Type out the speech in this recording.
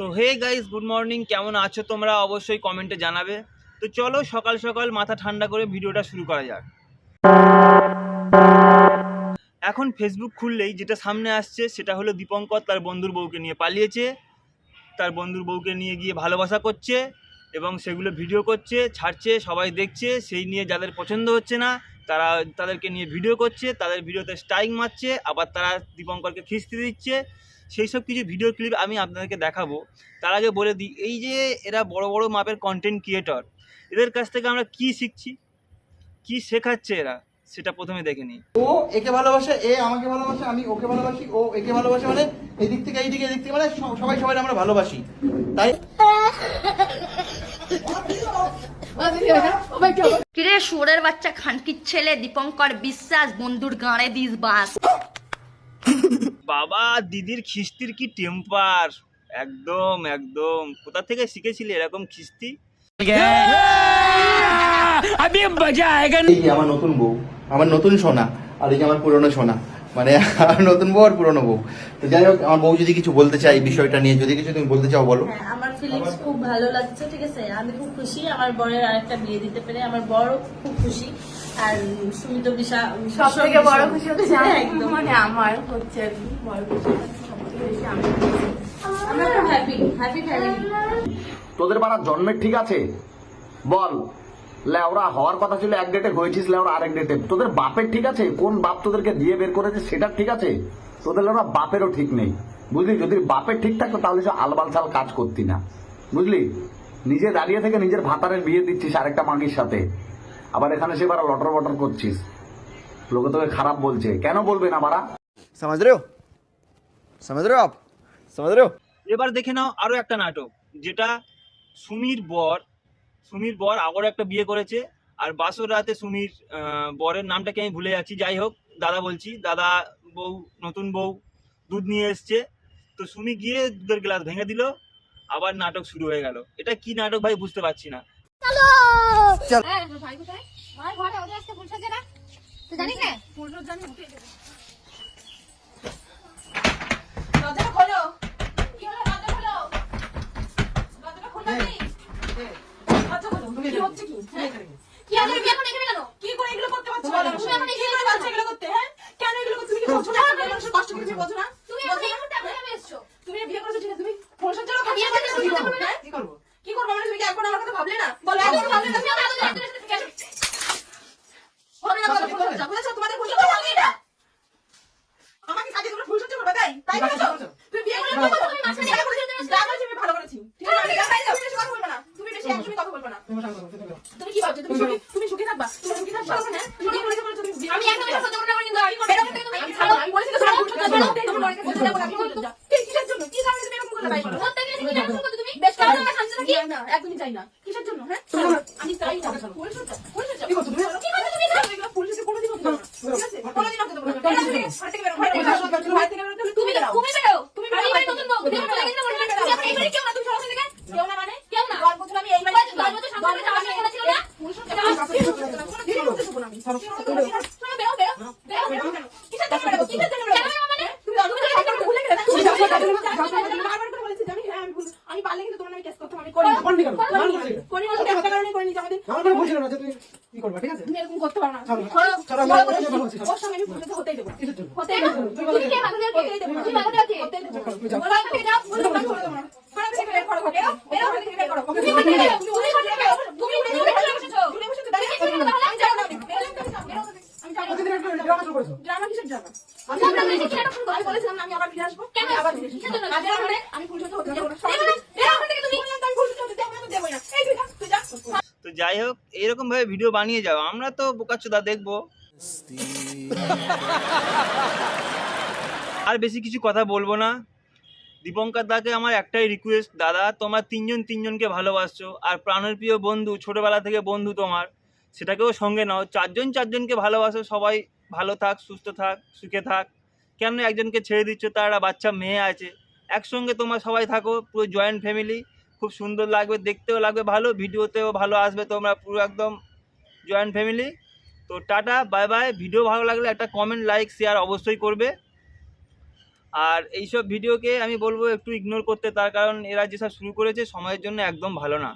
So hey guys good morning কেমন আছো তোমরা? অবশ্যই কমেন্টে জানাবে। তো চলো সকাল সকাল মাথা ঠান্ডা করে ভিডিওটা শুরু করা যাক। এখন ফেসবুক খুললেই যেটা সামনে আসছে, সেটা হলো দীপঙ্কর, তার বন্ধুর বউকে নিয়ে পালিয়েছে। তার বন্ধুর বউকে নিয়ে গিয়ে ভালোবাসা করছে এবং সেগুলো ভিডিও করছে, ছাড়ছে, সবাই দেখছে। সেই নিয়ে যাদের পছন্দ হচ্ছে না, তারা তাদেরকে নিয়ে ভিডিও করছে। তাদের ভিডিওতে স্ট্রাইক মারছে, আবার তারা দীপঙ্করকে খিস্তি দিচ্ছে। সেই সব কিছু ভিডিও ক্লিপ আমি আপনাদেরকে দেখাবো। তার আগে বলে দিই এই যে এরা বড় বড় মাপের কন্টেন্ট ক্রিয়েটর এদের কাছ থেকে আমরা কি শিখছি? কি শেখাচ্ছে এরা? সেটা প্রথমে দেখে নিই। ও একে ভালোবাসে এ আমাকে ভালোবাসে আমি ওকে ভালোবাসি ও একে ভালোবাসে মানে এই দিক থেকে এইদিকে এদিক থেকে মানে সবাই সবাই আমরা ভালোবাসি। তাই কিরে সুরের বাচ্চা খানকির ছেলে দীপঙ্কর বিশ্বাস বন্ধুর গাঁড়ে দিস বাস। বাবা দিদির খিস্তির কি টেম্পার একদম একদম। কোথা থেকে শিখেছিলি এরকম খিস্তি? আমার নতুন বউ আমার নতুন সোনা আর এই যে আমার পুরনো সোনা মানে আমার নতুন বউ আর পুরনো বউ। তো যাই হোক আমার বউ যদি কিছু বলতে চাই বিষয়টা নিয়ে যদি কিছু তুমি বলতে চাও বলো। হ্যাঁ আমার ফিলিংস খুব ভালো লাগছে ঠিক আছে? আমি খুব খুশি আমার বরের আরেকটা বিয়ে দিতে পেরে আমার বড় খুব খুশি। আর বিশা সব থেকে বড় খুশি হচ্ছে একদম। মানে আমার হচ্ছে আর কি বড় খুশি হচ্ছে বেশি আমি। আমরা খুব হ্যাপি হ্যাপি ফ্যামিলি তোদের বাড়া জন্মের ঠিক আছে? বল লেওরা হওয়ার কথা ছিল এক ডেটে হয়েছিস লেওরা আরেক ডেটে তোদের বাপের ঠিক আছে? কোন বাপ তোদেরকে দিয়ে বের করেছে সেটা ঠিক আছে? তোদের লেওরা বাপেরও ঠিক নেই। বুঝলি? যদি বাপের ঠিক থাকতো তাহলে সে আলবাল সাল কাজ করতি না। বুঝলি? নিজে দাঁড়িয়ে থেকে নিজের ভাতারের বিয়ে দিচ্ছিস আরেকটা মাগির সাথে। আবার এখানে সে বারা লটর বটর করছিস। লোকে তোকে খারাপ বলছে। কেন বলবে না বারা সমাজ রে সমাজ রে আপ। সমাজ রে এবার দেখে নাও আরও একটা নাটক যেটা সুমির বর সুমির বর আগর একটা বিয়ে করেছে আর বাসর রাতে সুমির বরের নামটাকে আমি ভুলে যাচ্ছি। যাই হোক দাদা বলছি দাদা বউ নতুন বউ দুধ নিয়ে এসছে। তো সুমি গিয়ে দুধের গ্লাস ভেঙে দিল আবার নাটক শুরু হয়ে গেল। এটা কি নাটক ভাই বুঝতে পারছি না। কি আমি বিয়ে করে এখানে কেন? কি করে এগুলো করতে পারছ? বলো তুমি এখন এগুলো করে পারছ এগুলো করতে হ্যাঁ কেন এগুলো করতে তুমি কি বোঝো না তুমি মানুষের কষ্ট করতে বোঝো না তুমি এখন এই মুহূর্তে আপনি কেন এসছো তুমি বিয়ে করেছ ঠিক আছে তুমি ফোনসের জন্য বিয়ে করতে কি করব হ্যাঁ কি করব কি করব মানে তুমি কি এখন আমার কথা ভাবলে না বলো এখন ভাবলে না তুমি আদৌ একজনের সাথে কেন হবে না বলো ফোনসজ্জা বুঝেছ তোমাদের ফোনসজ্জা ভাবলে না আমাকে কাজে তোমরা ফোনসজ্জা করবে তাই তাই করেছ তুমি বিয়ে করে কি করবে তুমি মাঝখানে বিয়ে করেছ যা করেছ আমি ভালো করেছি ঠিক আছে তুমি বেশি কথা বলবে না তুমি বেশি একদমই কথা বলবে না তুমি সুখী থাকবা সুখী থাকবা আমি একদম এটা সহ্য করতে পারি আমি আমি বলেছি তো বলে কিসের জন্য? কি কারণে তুমি এরকম করলে ভাই? প্রত্যেক দিন তুমি এরকম করতে তুমি? বেশ কারণে শান্তি থাকি? না একদমই চাই না। কিসের জন্য হ্যাঁ? আমি চাই না কি করছ তুমি কি করছ তুমি এগুলো পুলিশে কোনোদিন হতে পারবে না ঠিক আছে কোনোদিন হতে পারবে না বাড়ি থেকে বেরো বাড়ি থেকে বেরো বাড়ি থেকে বেরো তুমি বেরো তুমি বেরো তুমি বেরো আমি নতুন বউ তুমি বেরো তুমি বলবে না তুমি এই বাড়ি কেউ না তুমি সরাসরি থেকে কেউ না মানে কেউ না গল্প ছিল আমি এই বাড়ি গল্প তো সামনে যাওয়া আসা করেছিল না পুলিশ বেরো বেরো বেরো বেরো কিসের জন্য বেরো কিসের জন্য বেরো কেন মানে তুমি তুমি তো ভুলে গেলে তুমি বারবার করে বলেছি আমি পারলে কিন্তু তোমার নামে কেস করতে আমি করি করি না করি না করি না কারণে করি আমাদের আমার কোনো বলছিল না যে তুমি কি করবে ঠিক আছে তুমি এরকম করতে পারো না করো, ছাড়ো, আমি ওর সঙ্গে আমি হতেই দেবো। হতেই দেবো তুমি দেবে হতেই দেবো। তুমি দেবে হতেই দেবো তুমি যাও। বলো থেকে যাও বলো থেকে করে দেবো না খারাপ থেকে বের করো বেরো বেরো ওখান থেকে বের করো তুমি ওখান থেকে বেরো তুমি ওখান থেকে বেরো তুমি উড়ে উড়ে চলে এসেছ চলে এসেছ দাঁড়িয়ে আছো তাহলে আমি যাব না আমি বেরো আমি যাব বেরো আমি যাব প্রতিদিন একটা ড্রামা শুরু করেছ? ড্রামা কিসের ড্রামা আমি বলেছিলাম আমি আবার ফিরে আসব। কেন আবার ফিরে আসব। মানে আমি হতে তো যাই হোক এরকম ভাবে ভিডিও বানিয়ে যাও। আমরা তো বোকাচোদা দেখব। আর বেশি কিছু কথা বলব না। দীপঙ্কর দাকে আমার একটাই রিকোয়েস্ট দাদা তোমার তিনজন তিনজনকে ভালোবাসছো। আর প্রাণের প্রিয় বন্ধু ছোটবেলা থেকে বন্ধু তোমার। সেটাকেও সঙ্গে নাও। চারজন চারজনকে ভালোবাসো সবাই। ভালো থাক, সুস্থ থাক, সুখে থাক। কেন একজনকে ছেড়ে দিচ্ছ, তার বাচ্চা মেয়ে আছে। একসঙ্গে তোমরা সবাই থাকো, পুরো জয়েন্ট ফ্যামিলি খুব সুন্দর লাগবে, দেখতেও লাগবে ভালো, ভিডিওতেও ভালো আসবে তোমরা পুরো একদম জয়েন্ট ফ্যামিলি তো টাটা বাই বাই ভিডিও ভালো লাগলে একটা কমেন্ট লাইক শেয়ার অবশ্যই করবে। আর এইসব ভিডিওকে আমি বলব একটু ইগনোর করতে, তার কারণ এরা যেসব শুরু করেছে, সময়ের জন্য একদম ভালো না।